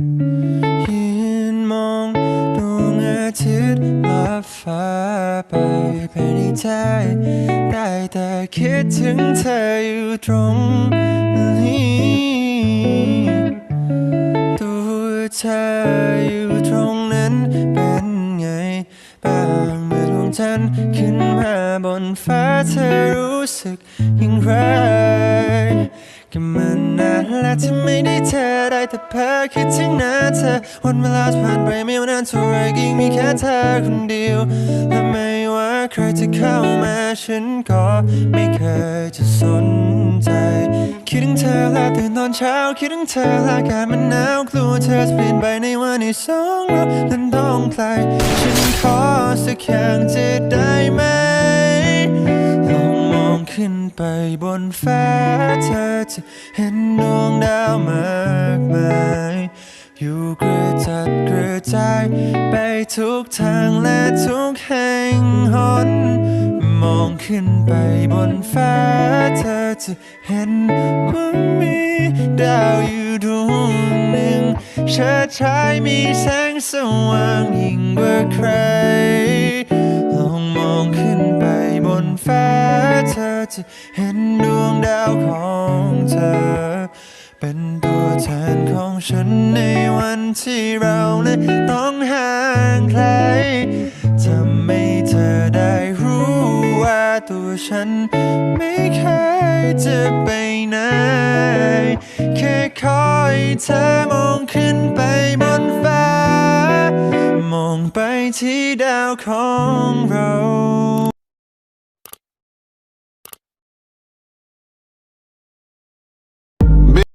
ยืนมองดวงอาทิตย์ลับฟ้าไปภายในใจได้แต่คิดถึงเธออยู่ตรงนี้ตัวเธออยู่ตรงนั้นเป็นไงบ้างเมื่อดวงจันทร์ขึ้นมาบนฟ้าเธอรู้สึกยิ่างไร ก็มันนานแล้วที่ไม่ได้เธอได้แต่เพ้อคิดถึงหน้าเธอวันเวลาผ่านไปไม่ว่านานเท่าไรก็ยังมีแค่เธอคนเดียวและไม่ว่าใครจะเข้ามาฉันก็ไม่เคยจะสนใจคิดถึงเธอและตื่นตอนเช้าคิดถึงเธอและอากาศมันหนาวกลัวเธอจะเปลี่ยนไปในวันที่สองเรานั้นต้องไกลฉันขอสักอย่างจะได้ ไปบนฟ้าเธอจะเห็นดวงดาวมากมาย อยู่กระจัดกระจายไปทุกทางและทุกแห่งหน มองขึ้นไปบนฟ้าเธอจะเห็นว่ามีดาวอยู่ดวงหนึ่งเชิดชายมีแสงสว่างยิ่งกว่าใคร ฟ้าเธอจะเห็นดวงดาวของเธอ เป็นตัวแทนของฉันในวันที่เรานั้นต้องห่างไกลทำให้เธอได้รู้ว่าตัวฉันไม่เคยจะไปไหน แค่คอยเธอมองขึ้นไปบนฟ้า มองไปที่ดาวของเรา